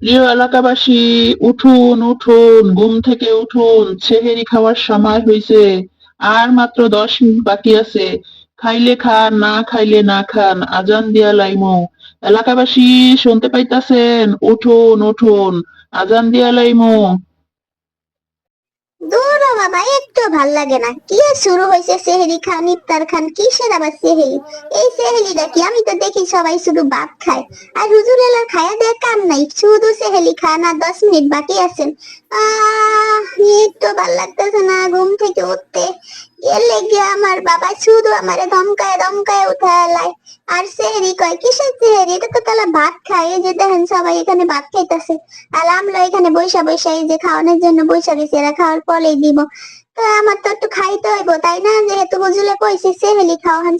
প্রিয় এলাকাবাসী, উঠুন উঠুন, ঘুম থেকে উঠুন, সেহেরি খাওয়ার সময় হয়েছে আর মাত্র দশ মিনিট বাকি আছে। খাইলে খান, না খাইলে না খান, আজান দিয়া লাইমু। এলাকাবাসী, শুনতে পাইতাছেন? উঠুন উঠুন, আজান দিয়া লাইমু। বাবা একটু ভালো লাগে না। কি শুরু হয়েছে সেহেরি খান, ইফতার খান, কিসের আবার সেহেলি? এই সেহেলিটা দেখি আমি তো দেখি সবাই শুধু ভাত খায়। আর হুজুর এলার খায়া দেয় কাম নাই, শুধু সেহেলি খান আর দশ মিনিট বাকি আছেন। আহ, একটু ভালো লাগতেছে না ঘুম থেকে উঠতে। গিয়ে আমার বাবা শুধু আমারে ধমকায় ধমকায় উঠায় লাই। আর কয়, কিসের এটা তো তাহলে ভাত খায়। যে দেখেন সবাই এখানে ভাত খাইতেছে। আর আমরা এখানে বৈশা বৈশা এই যে খাওয়ানোর জন্য বৈশা গেছি, এরা খাওয়ার পরেই দিব। তো আমার তো একটু খাইতে হইব, তাই না? যেহেতু বুঝলে কইছে খাওয়ান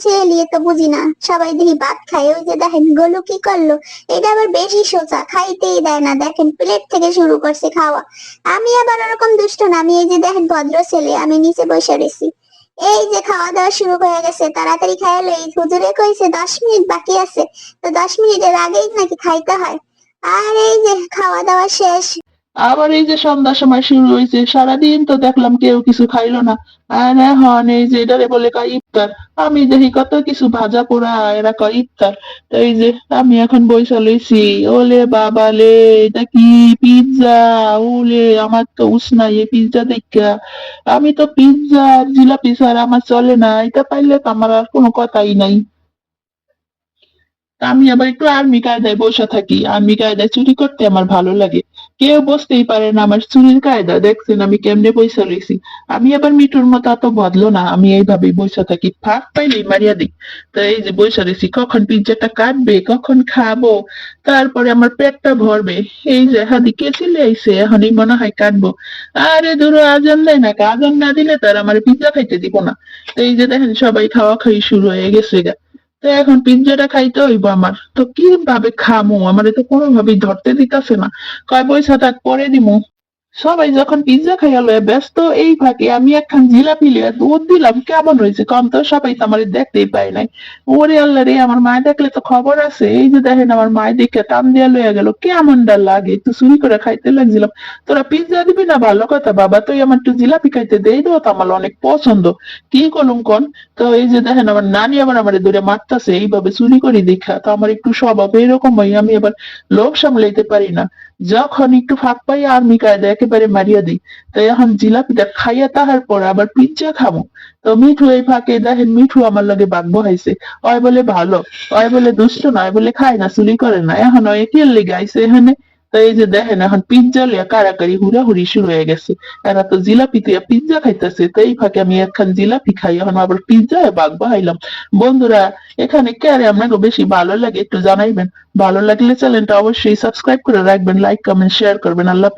তো বুঝি না। সবাই দেখি ভাত খায়। ওই যে দেখেন গোলু কি করল? এটা আবার বেশি সোজা, খাইতেই দেয় না। দেখেন প্লেট থেকে শুরু করছে খাওয়া। আমি আবার ওরকম দুষ্ট না। আমি এই যে দেখেন ভদ্র ছেলে, আমি নিচে বসে রয়েছি এই যে খাওয়া দাওয়া শুরু হয়ে গেছে, তাড়াতাড়ি খাইল এই হুজুরে কইছে, দশ মিনিট বাকি আছে। তো দশ মিনিটের আগেই নাকি খাইতে হয়। আর এই যে খাওয়া দাওয়া শেষ। আবার এই যে সন্ধ্যার সময় শুরু হয়েছে, সারাদিন তো দেখলাম কেউ কিছু খাইলো না। আর এখন এই যে এটারে বলে কয় ইফতার। আমি দেখি কত কিছু ভাজা পোড়া, এরা কয় ইফতার। তো এই যে আমি এখন বইসা লইছি ওলে বাবা লে, এটা কি পিৎজা? ওলে আমার তো উষ্ণাই এই পিৎজা দেখা। আমি তো পিৎজা আর জিলাপি ছাড়া আমার চলে না, এটা পাইলে তো আমার আর কোনো কথাই নাই। আমি আবার একটু আর্মি কায়দায় বসে থাকি। আর্মি কায়দায় চুরি করতে আমার ভালো লাগে। কেউ বসতেই পারে না আমার চুরির কায়দা। দেখছেন আমি কেমনে বইসা রয়েছি। আমি আবার মিঠুর মতো এত বদলো না। আমি এইভাবেই বইসা থাকি। ফাঁক পাইলেই মারিয়া দিই। তো এই যে বইসা রয়েছি, কখন পিজ্জাটা কাটবে, কখন খাব? তারপরে আমার পেটটা ভরবে। এই যে হাদি কে চলে আইসে এখনই মনে হয় কাটবো। আরে ধরো, আজান দেয় না আজান না দিলে তার আমার পিজ্জা খাইতে দিব না। তো এই যে দেখেন, সবাই খাওয়া খাই শুরু হয়ে গেছে গা। তো এখন পিজ্জাটা খাইতে হইব আমার। তো কীভাবে খামু? আমারে তো কোনোভাবেই ধরতে দিতেছে না। কয়, পয়সা থাক, পরে দিমু। সবাই যখন পিজ্জা খাইয়া লয়ে ব্যস্ত, এই ফাঁকে আমি একখান জিলাপি লিয়ে দুধ দিলাম। কেমন হয়েছে কম তো? সবাই তো আমার দেখতেই পায় নাই। ওরে আল্লাহ রে, আমার মায় দেখলে তো খবর আছে। এই যে দেখেন আমার মায় দেখে টান দিয়া লইয়া গেল। কেমনটা লাগে? একটু চুরি করে খাইতে লাগছিলাম। তোরা পিজ্জা দিবি না? ভালো কথা, বাবা। তুই আমার একটু জিলাপি খাইতে দেই দাও তো আমার অনেক পছন্দ। কি করুম কোন? তো এই যে দেখেন আমার নানি আবার আমার দূরে মারতাছে। এইভাবে চুরি করি দেখা। তো আমার একটু স্বভাব এরকম হয় আমি আবার লোভ সামলাইতে পারি না। যখন একটু ফাঁক পাই আর্মি কায়দা একেবারে মারিয়া দিই তাই এখন জিলাপিটা খাইয়া তাহার পর আবার পিজ্জা খাব তো মিঠু এই ফাঁকে দেখেন, মিঠু আমার লগে বাঘ বহাইছে। অয় বলে ভালো অয় বলে দুষ্ট নয় বলে খায় না, চুলি করে না। এখন অয় কে লেগে আইছে এখানে। তো এই যে দেখেন, এখন পিজ্জা লিয়া কারাকারি হুড়াহুড়ি শুরু হয়ে গেছে। এরা তো জিলাপি তুইয়া পিজ্জা খাইতেছে, তো এই ফাঁকে আমি একখান জিলাপি খাই, এখন আবার পিজ্জা বাঘ বাহাইলাম। বন্ধুরা, এখানে কে আরে আপনাকে বেশি ভালো লাগে একটু জানাইবেন। ভালো লাগলে চ্যানেলটা অবশ্যই সাবস্ক্রাইব করে রাখবেন লাইক কমেন্ট শেয়ার করবেন। আল্লাহ।